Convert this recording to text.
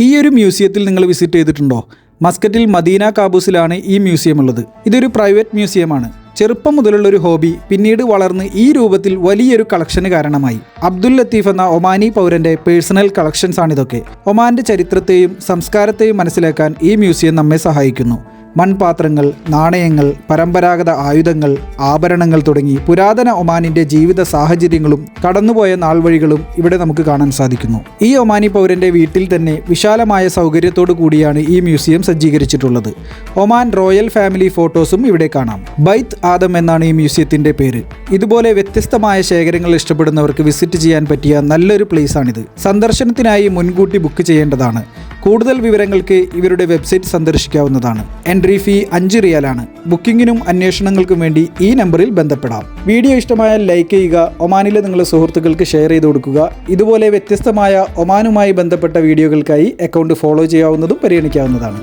ഈ ഒരു മ്യൂസിയത്തിൽ നിങ്ങൾ വിസിറ്റ് ചെയ്തിട്ടുണ്ടോ? മസ്കറ്റിൽ മദീന കാബൂസിലാണ് ഈ മ്യൂസിയം ഉള്ളത്. ഇതൊരു പ്രൈവറ്റ് മ്യൂസിയമാണ്. ചെറുപ്പം മുതലുള്ള ഒരു ഹോബി പിന്നീട് വളർന്ന് ഈ രൂപത്തിൽ വലിയൊരു കളക്ഷന് കാരണമായി. അബ്ദുൽ ലത്തീഫ് എന്ന ഒമാനി പൗരന്റെ പേഴ്സണൽ കളക്ഷൻസ് ആണിതൊക്കെ ഒമാന്റെ ചരിത്രത്തെയും സംസ്കാരത്തെയും മനസ്സിലാക്കാൻ ഈ മ്യൂസിയം നമ്മെ സഹായിക്കുന്നു. മൺപാത്രങ്ങൾ നാണയങ്ങൾ പരമ്പരാഗത ആയുധങ്ങൾ ആഭരണങ്ങൾ തുടങ്ങി പുരാതന ഒമാനിന്റെ ജീവിത സാഹചര്യങ്ങളും കടന്നുപോയ നാൾവഴികളും ഇവിടെ നമുക്ക് കാണാൻ സാധിക്കുന്നു. ഈ ഒമാനി പൗരന്റെ വീട്ടിൽ തന്നെ വിശാലമായ സൗകര്യത്തോടു കൂടിയാണ് ഈ മ്യൂസിയം സജ്ജീകരിച്ചിട്ടുള്ളത്. ഒമാൻ റോയൽ ഫാമിലി ഫോട്ടോസും ഇവിടെ കാണാം. ബൈത്ത് ആദം എന്നാണ് ഈ മ്യൂസിയത്തിന്റെ പേര്. ഇതുപോലെ വ്യത്യസ്തമായ ശേഖരങ്ങൾ ഇഷ്ടപ്പെടുന്നവർക്ക് വിസിറ്റ് ചെയ്യാൻ പറ്റിയ നല്ലൊരു പ്ലേസ് ആണിത് സന്ദർശനത്തിനായി മുൻകൂട്ടി ബുക്ക് ചെയ്യേണ്ടതാണ്. കൂടുതൽ വിവരങ്ങൾക്ക് ഇവരുടെ വെബ്സൈറ്റ് സന്ദർശിക്കാവുന്നതാണ്. എൻട്രി ഫീ അഞ്ച് റിയാലാണ്. ബുക്കിങ്ങിനും അന്വേഷണങ്ങൾക്കും വേണ്ടി ഈ നമ്പറിൽ ബന്ധപ്പെടാം. വീഡിയോ ഇഷ്ടമായാൽ ലൈക്ക് ചെയ്യുക ഒമാനിലെ നിങ്ങളുടെ സുഹൃത്തുക്കൾക്ക് ഷെയർ ചെയ്ത് കൊടുക്കുക. ഇതുപോലെ വ്യത്യസ്തമായ ഒമാനുമായി ബന്ധപ്പെട്ട വീഡിയോകൾക്കായി അക്കൗണ്ട് ഫോളോ ചെയ്യാവുന്നതും പരിഗണിക്കാവുന്നതാണ്.